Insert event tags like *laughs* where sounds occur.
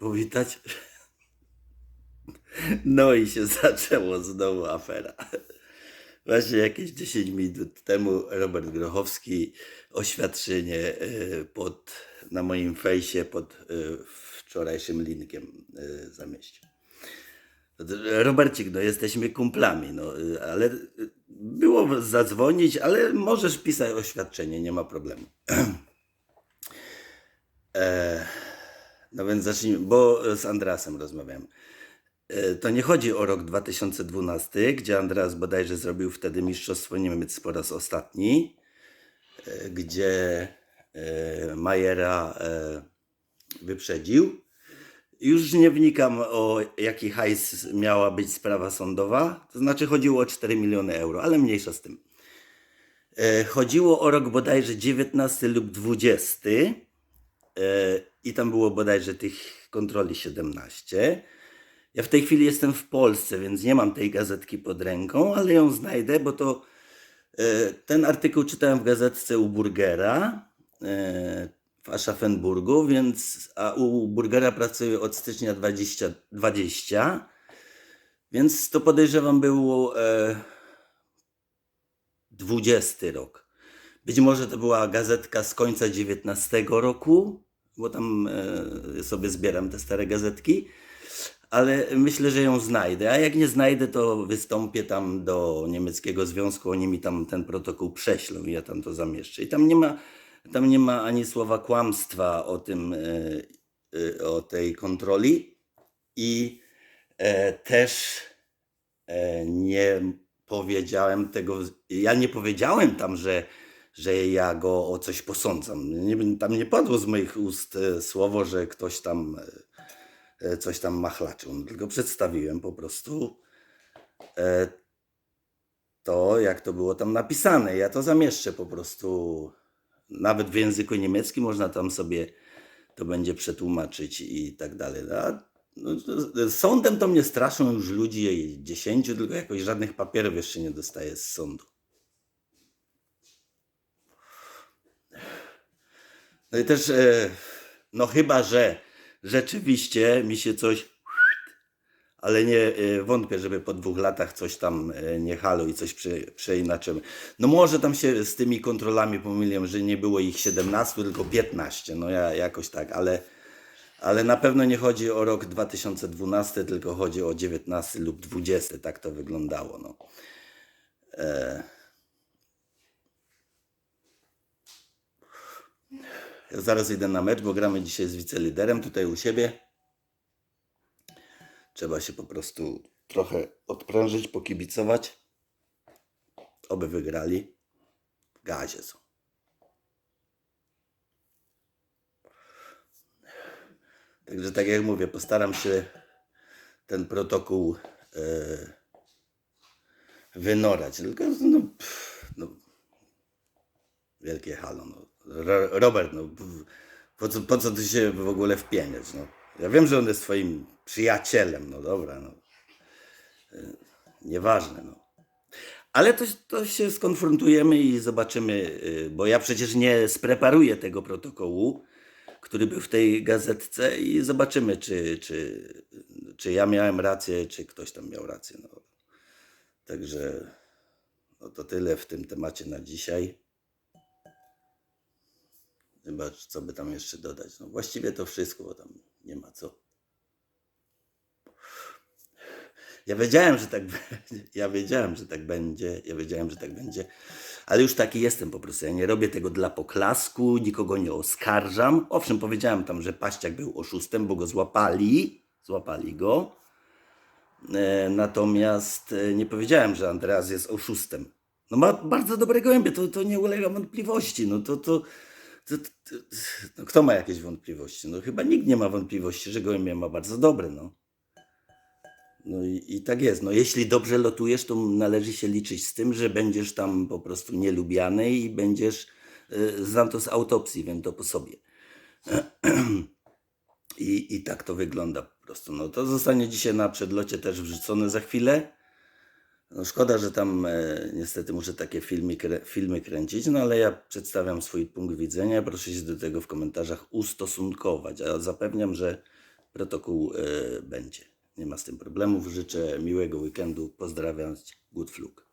powitać. *laughs* No i się *laughs* zaczęło znowu afera. Właśnie jakieś 10 minut temu Robert Grochowski oświadczenie e, pod, na moim fejsie pod e, wczorajszym linkiem e, zamieścił. Robercik, no jesteśmy kumplami, no ale było zadzwonić, ale możesz pisać oświadczenie, nie ma problemu. *clears throat* E, no więc zacznijmy, bo z Andrasem rozmawiam. E, To nie chodzi o rok 2012, gdzie Andreas bodajże zrobił wtedy Mistrzostwo Niemiec po raz ostatni, e, gdzie e, Majera wyprzedził. Już nie wnikam o jaki hajs miała być sprawa sądowa, to znaczy chodziło o 4 miliony euro, ale mniejsza z tym. Chodziło o rok bodajże 19 lub 20 e, i tam było bodajże tych kontroli 17. Ja w tej chwili jestem w Polsce, więc nie mam tej gazetki pod ręką, ale ją znajdę, bo to e, ten artykuł czytałem w gazetce u Burgera e, w Aschaffenburgu, więc a u Burgera pracuję od stycznia 2020, więc to podejrzewam było e, 20 rok. Być może to była gazetka z końca 19 roku, bo tam e, sobie zbieram te stare gazetki, ale myślę, że ją znajdę. A jak nie znajdę, to wystąpię tam do niemieckiego związku, oni mi tam ten protokół prześlą i ja tam to zamieszczę. I tam nie ma, tam nie ma ani słowa kłamstwa o tym, e, e, o tej kontroli i też nie powiedziałem tego, ja nie powiedziałem tam, że, że ja go o coś posądzam. Nie, tam nie padło z moich ust e, słowo, że ktoś tam e, e, coś tam machlaczył, tylko przedstawiłem po prostu to, jak to było tam napisane. Ja to zamieszczę po prostu, nawet w języku niemieckim można tam sobie to będzie przetłumaczyć i tak dalej. A no, sądem to mnie straszą już ludzi dziesięciu, tylko jakoś żadnych papierów jeszcze nie dostaję z sądu. No i też, e, no chyba, że rzeczywiście mi się coś, ale nie e, wątpię, żeby po dwóch latach coś tam e, nie halo i coś prze, przeinaczymy. No może tam się z tymi kontrolami pomyliłem, że nie było ich 17, tylko 15, no ja jakoś tak, ale, ale na pewno nie chodzi o rok 2012, tylko chodzi o 19 lub 20, tak to wyglądało, no. Ja zaraz idę na mecz, bo gramy dzisiaj z wiceliderem tutaj u siebie. Trzeba się po prostu trochę odprężyć, pokibicować. Oby wygrali. Gazie są. Także tak jak mówię, postaram się ten protokół e, wynorać. Tylko no, pff, no, wielkie halo. No. Ro, Robert, no, po co, po co ty się w ogóle wpieniać? No? Ja wiem, że on jest twoim przyjacielem, no dobra, no. Y, Nieważne, no. Ale to, to się skonfrontujemy i zobaczymy, y, bo ja przecież nie spreparuję tego protokołu, który był w tej gazetce i zobaczymy, czy, czy, czy ja miałem rację, czy ktoś tam miał rację. No. Także no to tyle w tym temacie na dzisiaj. Zobacz, co by tam jeszcze dodać. No właściwie to wszystko, bo tam nie ma co. Ja wiedziałem, że tak będzie. Ja wiedziałem, że tak będzie. Ja wiedziałem, że tak będzie. Ale już taki jestem po prostu. Ja nie robię tego dla poklasku, nikogo nie oskarżam. Owszem, powiedziałem tam, że Paściak był oszustem, bo go złapali. Złapali go. E, Natomiast e, nie powiedziałem, że Andreas jest oszustem. No ma bardzo dobre gołębie, to, to nie ulega wątpliwości. No to, to, to, to, no kto ma jakieś wątpliwości? No chyba nikt nie ma wątpliwości, że gołębie ma bardzo dobre, no. No i, i tak jest. No jeśli dobrze lotujesz, to należy się liczyć z tym, że będziesz tam po prostu nielubiany i będziesz, y, znam to z autopsji, wiem to po sobie. *clears throat* I, I tak to wygląda po prostu. No to zostanie dzisiaj na przedlocie też wrzucone za chwilę. No szkoda, że tam e, niestety muszę takie filmy, krę- filmy kręcić, no ale ja przedstawiam swój punkt widzenia. Proszę się do tego w komentarzach ustosunkować. A zapewniam, że protokół e, będzie. Nie ma z tym problemów. Życzę miłego weekendu. Pozdrawiam. Good Flug.